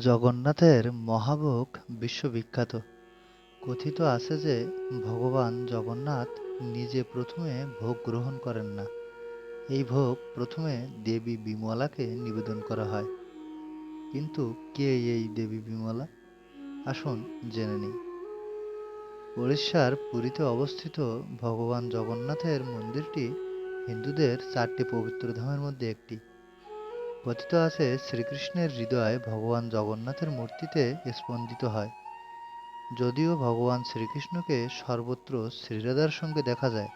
জগন্নাথের মহাভোগ বিশ্ববিখ্যাত। কথিত আছে যে, ভগবান জগন্নাথ নিজে প্রথমে ভোগ গ্রহণ করেন না। এই ভোগ প্রথমে দেবী বিমলাকে নিবেদন করা হয়। কিন্তু কে এই দেবী বিমলা? আসুন জেনে নিই। উড়িষ্যার পুরীতে অবস্থিত ভগবান জগন্নাথের মন্দিরটি হিন্দুদের চারটি পবিত্র ধামের মধ্যে একটি। কথিত আছে, শ্রীকৃষ্ণের হৃদয় ভগবান জগন্নাথের মূর্তিতে স্পন্দিত হয়। যদিও ভগবান শ্রীকৃষ্ণকে সর্বত্র শ্রীরাধার সঙ্গে দেখা যায়,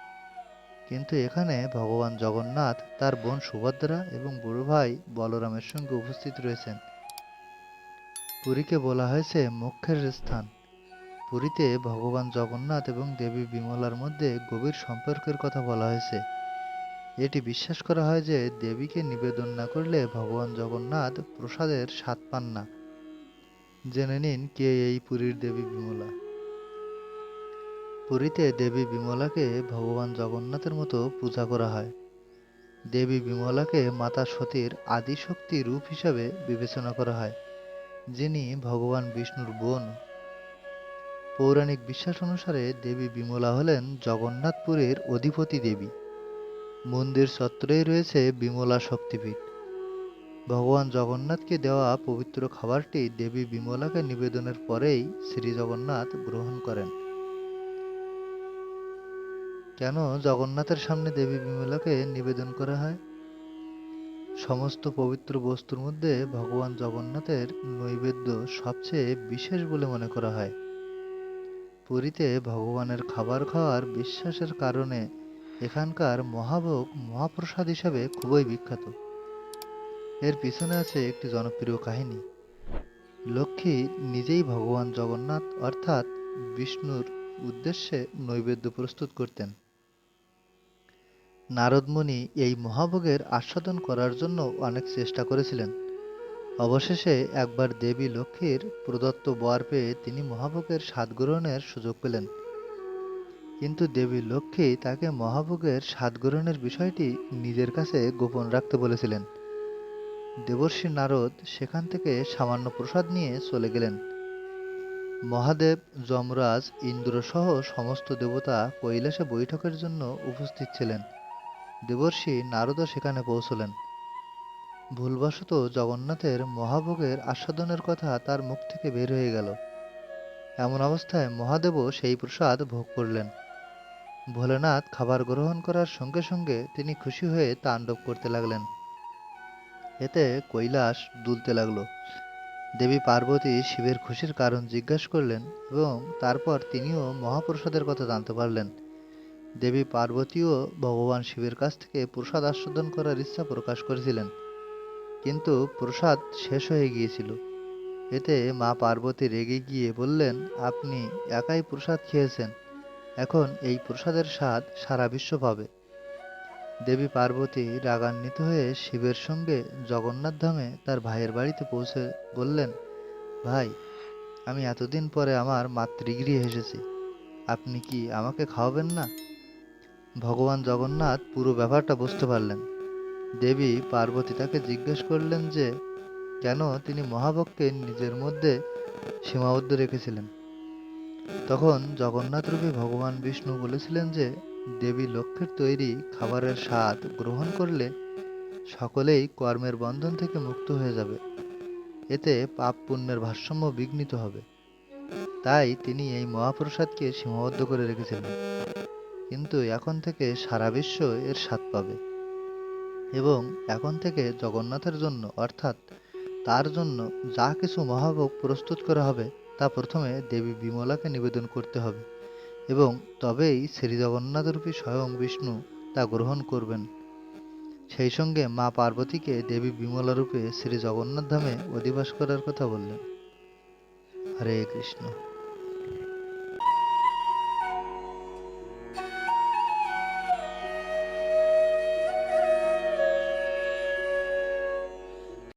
কিন্তু এখানে ভগবান জগন্নাথ তার বোন সুভদ্রা এবং বড় ভাই বলরামের সঙ্গে উপস্থিত রয়েছেন। পুরীকে বলা হয়েছে মোক্ষের স্থান। পুরীতে ভগবান জগন্নাথ এবং দেবী বিমলার মধ্যে গভীর সম্পর্কের কথা বলা হয়েছে। এটি বিশ্বাস করা হয় যে দেবীকে নিবেদন না করলে ভগবান জগন্নাথ প্রসাদের স্বাদ পান না। জেনে নিন কে এই পুরীর দেবী বিমলা। পুরীতে দেবী বিমলাকে ভগবান জগন্নাথের মতো পূজা করা হয়। দেবী বিমলাকে মাতা সতীর আদি শক্তি রূপ হিসাবে বিবেচনা করা হয়, যিনি ভগবান বিষ্ণুর বোন। পৌরাণিক বিশ্বাস অনুসারে দেবী বিমলা হলেন জগন্নাথপুরের অধিপতি দেবী। মন্দির চত্বরেই রয়েছে বিমলা শক্তিপীঠ। ভগবান জগন্নাথকে দেওয়া পবিত্র খাবারটি দেবী বিমলাকে নিবেদনের পরেই শ্রী জগন্নাথ গ্রহণ করেন। কেন জগন্নাথের সামনে দেবী বিমলাকে নিবেদন করা হয়? সমস্ত পবিত্র বস্তুর মধ্যে ভগবান জগন্নাথের নৈবেদ্য সবচেয়ে বিশেষ বলে মনে করা হয়। পুরীতে ভগবানের খাবার খাওয়ার বিশ্বাসের কারণে এখানকার মহাভোগ, মহাপ্রসাদ হিসাবে খুবই বিখ্যাত। এর পিছনে আছে একটি জনপ্রিয় কাহিনী। লক্ষ্মী নিজেই ভগবান জগন্নাথ অর্থাৎ বিষ্ণুর উদ্দেশ্যে নৈবেদ্য প্রস্তুত করতেন। নারদমণি এই মহাভোগের আস্বাদন করার জন্য অনেক চেষ্টা করেছিলেন। অবশেষে একবার দেবী লক্ষ্মীর প্রদত্ত বর পেয়ে তিনি মহাভোগের স্বাদ গ্রহণের সুযোগ পেলেন। কিন্তু দেবী লক্ষ্মী তাকে মহাভোগের স্বাদ গ্রহণের বিষয়টি নিজের কাছে গোপন রাখতে বলেছিলেন। দেবর্ষী নারদ সেখান থেকে সামান্য প্রসাদ নিয়ে চলে গেলেন। মহাদেব, যমরাজ, ইন্দ্রসহ সমস্ত দেবতা কৈলাসে বৈঠকের জন্য উপস্থিত ছিলেন। দেবর্ষি নারদও সেখানে পৌঁছলেন। ভুলবশত জগন্নাথের মহাভোগের আস্বাদনের কথা তার মুখ থেকে বের হয়ে গেল। এমন অবস্থায় মহাদেবও সেই প্রসাদ ভোগ করলেন। ভোলেনাথ খাবার গ্রহণ করার সঙ্গে সঙ্গে তিনি খুশি হয়ে তাণ্ডব করতে লাগলেন। এতে কৈলাস দুলতে লাগল। দেবী পার্বতী শিবের খুশির কারণ জিজ্ঞেস করলেন এবং তারপর তিনিও মহাপ্রসাদের কথা জানতে পারলেন। দেবী পার্বতীও ভগবান শিবের কাছ থেকে প্রসাদ আস্বাদন করার ইচ্ছা প্রকাশ করেছিলেন। কিন্তু প্রসাদ শেষ হয়ে গিয়েছিল। এতে মা পার্বতী রেগে গিয়ে বললেন, আপনি একাই প্রসাদ খেয়েছেন। এখন এই প্রসাদের স্বাদ সারা বিশ্ব পাবে। দেবী পার্বতী রাগান্বিত হয়ে শিবের সঙ্গে জগন্নাথ ধামে তার ভাইয়ের বাড়িতে পৌঁছে বললেন, ভাই, আমি এতদিন পরে আমার মাতৃগৃহে এসেছি। আপনি কি আমাকে খাওয়াবেন না? ভগবান জগন্নাথ পুরো ব্যাপারটা বুঝতে পারলেন। দেবী পার্বতী তাকে জিজ্ঞেস করলেন যে, কেন তিনি মহাভোগকে নিজের মধ্যে সীমাবদ্ধ রেখেছিলেন? তখন জগন্নাথ জগন্নাথরূপী ভগবান বিষ্ণু বলেছিলেন যে, দেবী লক্ষ্মীর তৈরি খাবারের স্বাদ গ্রহণ করলে সকলেই কর্মের বন্ধন থেকে মুক্ত হয়ে যাবে। এতে পাপ পুণ্যের ভারসাম্য বিঘ্নিত হবে। তাই তিনি এই মহাপ্রসাদকে সীমাবদ্ধ করে রেখেছিলেন কিন্তু এখন থেকে সারা বিশ্ব এর স্বাদ পাবে। এবং এখন থেকে জগন্নাথের জন্য, অর্থাৎ তার জন্য যা কিছু মহাভোগ প্রস্তুত করা হবে তা প্রথমে দেবী বিমলাকে নিবেদন করতে হবে এবং তবেই শ্রী জগন্নাথ জগন্নাথরূপী স্বয়ং বিষ্ণু তা গ্রহণ করবেন। সেই সঙ্গে মা পার্বতীকে দেবী বিমলা রূপে শ্রী জগন্নাথ ধামে অধিবাস করার কথা বললেন। হরে কৃষ্ণ।